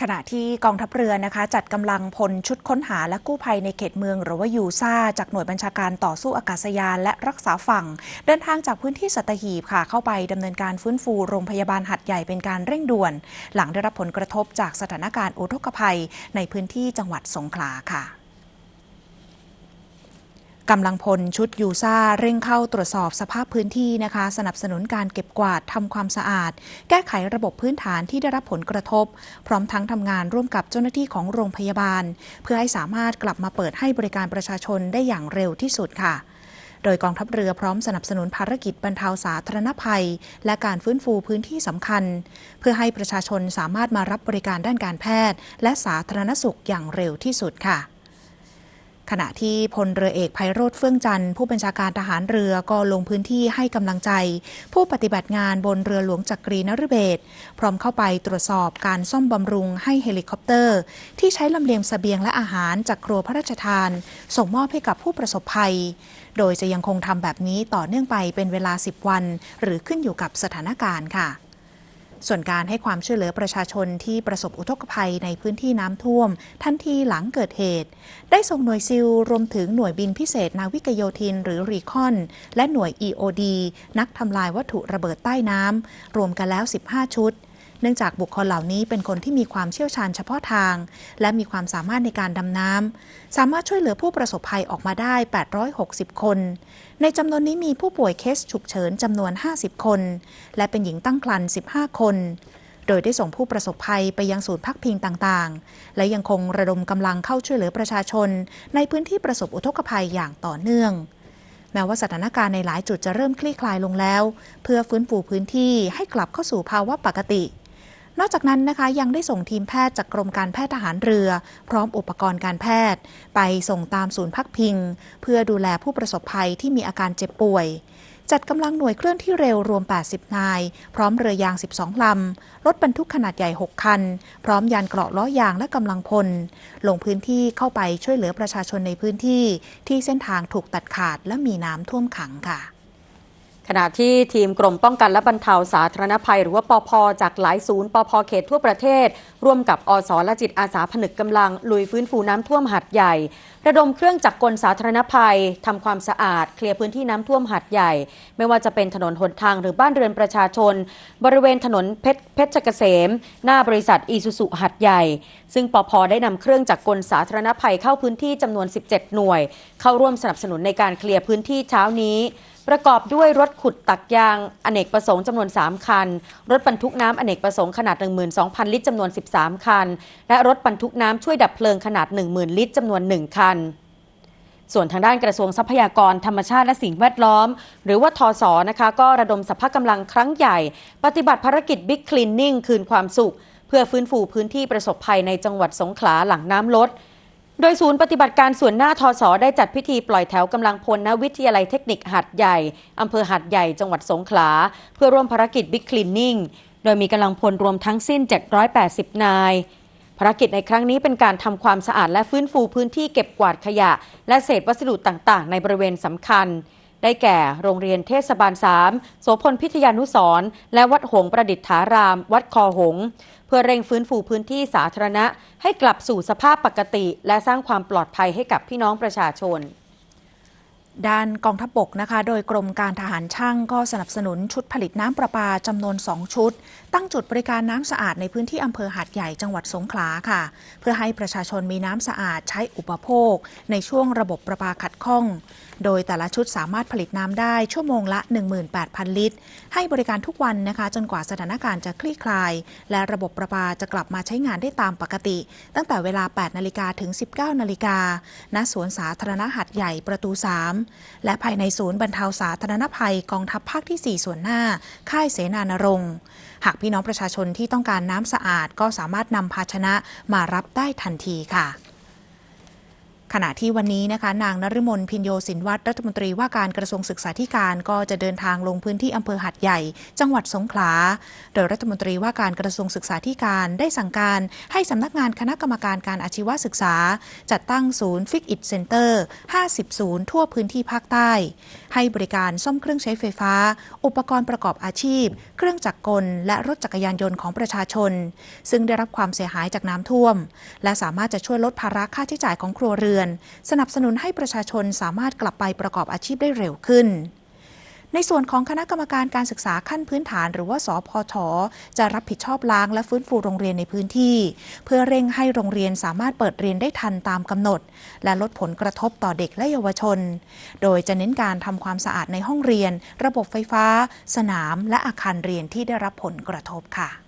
ขณะที่กองทัพเรือนะคะ จัดกำลังพลชุดค้นหาและกู้ภัยในเขตเมือง หรือว่ายูซาจากหน่วยบัญชาการต่อสู้อากาศยานและรักษาฝั่ง เดินทางจากพื้นที่สัตหีบค่ะ เข้าไปดำเนินการฟื้นฟูโรงพยาบาลหัดใหญ่เป็นการเร่งด่วน หลังได้รับผลกระทบจากสถานการณ์อุทกภัย ในพื้นที่จังหวัดสงขลาค่ะ กำลังพลชุดยูซ่าเร่งเข้าตรวจสอบสภาพพื้นที่นะคะ สนับสนุนการเก็บกวาดทำความสะอาด แก้ไขระบบพื้นฐานที่ได้รับผลกระทบ พร้อมทั้งทำงานร่วมกับเจ้าหน้าที่ของโรงพยาบาล เพื่อให้สามารถกลับมาเปิดให้บริการประชาชนได้อย่างเร็วที่สุดค่ะโดยกองทัพเรือพร้อมสนับสนุนภารกิจบรรเทาสาธารณภัย และการฟื้นฟูพื้นที่สำคัญ เพื่อให้ประชาชนสามารถมารับบริการด้านการแพทย์ และสาธารณสุขอย่างเร็วที่สุดค่ะ ขณะที่พลเรือเอกไพโรธเฟื่องจันทร์ผู้บัญชาการทหารเรือก็ลงพื้นที่ให้กำลังใจ ผู้ปฏิบัติงานบนเรือหลวงจักรีนฤเบศพร้อมเข้าไปตรวจสอบการซ่อมบำรุงให้เฮลิคอปเตอร์ ที่ใช้ลำเลียงสเสบียงและอาหารจากครัวพระราชทาน ส่งมอบให้กับผู้ประสบภัย โดยจะยังคงทำแบบนี้ต่อเนื่องไปเป็นเวลา 10 วัน หรือขึ้นอยู่กับสถานการณ์ค่ะ ส่วนการให้ความช่วยเหลือประชาชนที่ประสบอุทกภัยในพื้นที่น้ำท่วม ทันทีหลังเกิดเหตุ ได้ส่งหน่วยซิลรวมถึงหน่วยบินพิเศษนาวิกโยธินหรือรีคอน และหน่วย EOD นักทำลายวัตถุระเบิดใต้น้ำรวมกันแล้ว 15 ชุด นื่องจากบุคคลเหล่านี้เป็นคนที่มีความเชี่ยวชาญเฉพาะทาง และมีความสามารถในการดำน้ำสามารถช่วยเหลือผู้ประสบภัยออกมาได้ 860 คน ในจำนวนนี้มีผู้ป่วยเคสฉุกเฉินจำนวน 50 คน และเป็นหญิงตั้งครรภ์15 คนโดยได้ส่งผู้ประสบภัยไปยังศูนย์พักพิงต่างๆ และยังคงระดมกำลังเข้าช่วยเหลือประชาชน ในพื้นที่ประสบอุทกภัยอย่างต่อเนื่อง แม้ว่าสถานการณ์ในหลายจุดจะเริ่มคลี่คลายลงแล้ว เพื่อฟื้นฟูพื้นที่ให้กลับเข้าสู่ภาวะปกติ นอกจากนั้นนะคะยังได้ส่งทีมแพทย์จากกรมการแพทย์ทหารเรือ พร้อมอุปกรณ์การแพทย์ ไปส่งตามศูนย์พักพิง เพื่อดูแลผู้ประสบภัยที่มีอาการเจ็บป่วย จัดกำลังหน่วยเคลื่อนที่เร็วรวม 80 นาย พร้อมเรือยาง 12 ลำ รถบรรทุกขนาดใหญ่ 6 คัน พร้อมยานเกราะล้อยางและกำลังพล ลงพื้นที่เข้าไปช่วยเหลือประชาชนในพื้นที่ ที่เส้นทางถูกตัดขาดและมีน้ำท่วมขังค่ะ ขณะที่ทีมกรมป้องกันและบรรเทาสาธารณภัย หรือว่าปพจากหลายศูนย์ปพเขตทั่วประเทศ ร่วมกับอสและจิตอาสาผนึกกำลัง ลุยฟื้นฟูน้ำท่วมหัดใหญ่ ระดมเครื่องจักรกลสาธารณภัยทำความสะอาด เคลียร์พื้นที่น้ำท่วมหัดใหญ่ ไม่ว่าจะเป็นถนนหนทางหรือบ้านเรือนประชาชน บริเวณถนนเพชรเพชรเกษม หน้าบริษัทอีซูซุหัดใหญ่ ซึ่งปพได้นำเครื่องจักรกลสาธารณภัยเข้าพื้นที่จำนวน 17 หน่วย เข้าร่วมสนับสนุนในการเคลียร์พื้นที่เช้านี้ ประกอบด้วยรถขุดตักยางอเนกประสงค์จำนวน 3 คัน รถบรรทุกน้ำอเนกประสงค์ขนาด 12,000 ลิตรจำนวน 13 คัน และรถบรรทุกน้ำช่วยดับเพลิงขนาด 10,000 ลิตรจำนวน 1 คัน ส่วนทางด้านกระทรวงทรัพยากรธรรมชาติและสิ่งแวดล้อม หรือว่าทศนะคะก็ระดมสภาพกำลังครั้งใหญ่ ปฏิบัติภารกิจบิ๊กคลีนนิ่งคืนความสุข เพื่อฟื้นฟูพื้นที่ประสบภัยในจังหวัดสงขลาหลังน้ำลด โดยศูนย์ปฏิบัติการส่วนหน้าทศได้จัดพิธีปล่อยแถวกำลังพลณวิทยาลัยเทคนิคหัดใหญ่อำเภอหัดใหญ่จังหวัดสงขลา เพื่อร่วมภารกิจบิ๊กคลีนนิ่งโดยมีกำลังพลรวมทั้งสิ้น 780 นาย ภารกิจในครั้งนี้เป็นการทำความสะอาดและฟื้นฟูพื้นที่เก็บกวาดขยะ และเศษวัสดุต่างๆ ในบริเวณสำคัญ ได้แก่โรงเรียนเทศบาล3โสพลพิทยานุสรและวัดหงประดิษฐาราม วัดคอหง เพื่อเร่งฟื้นฟูพื้นที่สาธารณะ ให้กลับสู่สภาพปกติ และสร้างความปลอดภัยให้กับพี่น้องประชาชนด้านกองทัพบกนะคะ โดยกรมการทหารช่างก็สนับสนุนชุดผลิตน้ำประปาจำนวน 2 ชุด ตั้งจุดบริการน้ำสะอาดในพื้นที่อำเภอหาดใหญ่จังหวัดสงขลาค่ะ เพื่อให้ประชาชนมีน้ำสะอาดใช้อุปโภค ในช่วงระบบประปาขัดข้องโดยแต่ละชุดสามารถผลิตน้ำได้ชั่วโมงละ 18,000 ลิตร ให้บริการทุกวันนะคะจนกว่าสถานการณ์จะคลี่คลาย และระบบประปาจะกลับมาใช้งานได้ตามปกติ ตั้งแต่เวลา 8 นาฬิกาถึง 19 นาฬิกาณสวนสาธารณะหัดใหญ่ประตู 3 และภายในศูนย์บรรเทาสาธารณภัยกองทัพภาคที่ 4 ส่วนหน้า ค่ายเสนานรงค์หากพี่น้องประชาชนที่ต้องการน้ำสะอาดก็สามารถนำภาชนะมารับได้ทันทีค่ะ ขณะที่วันนี้นะคะ นางนฤมลพินโยสินวัตรรัฐมนตรีว่าการกระทรวงศึกษาธิการก็จะเดินทางลงพื้นที่อำเภอหัดใหญ่ จังหวัดสงขลา โดยรัฐมนตรีว่าการกระทรวงศึกษาธิการได้สั่งการให้สำนักงานคณะกรรมการการอาชีวศึกษา จัดตั้งศูนย์ฟิกอิเซ็นเตอร์ 50 ศูนย์ทั่วพื้นที่ภาคใต้ ให้บริการซ่อมเครื่องใช้ไฟฟ้า อุปกรณ์ประกอบอาชีพ เครื่องจักรกล และรถจักรยานยนต์ของประชาชน ซึ่งได้รับความเสียหายจากน้ำท่วม และสามารถจะช่วยลดภาระค่าใช้จ่ายของครัวเรือนสนับสนุนให้ประชาชนสามารถกลับไปประกอบอาชีพได้เร็วขึ้นในส่วนของคณะกรรมการการศึกษาขั้นพื้นฐาน หรือว่าสพทจะรับผิดชอบล้างและฟื้นฟูโรงเรียนในพื้นที่ เพื่อเร่งให้โรงเรียนสามารถเปิดเรียนได้ทันตามกำหนด และลดผลกระทบต่อเด็กและเยาวชน โดยจะเน้นการทำความสะอาดในห้องเรียน ระบบไฟฟ้า สนาม และอาคารเรียนที่ได้รับผลกระทบค่ะ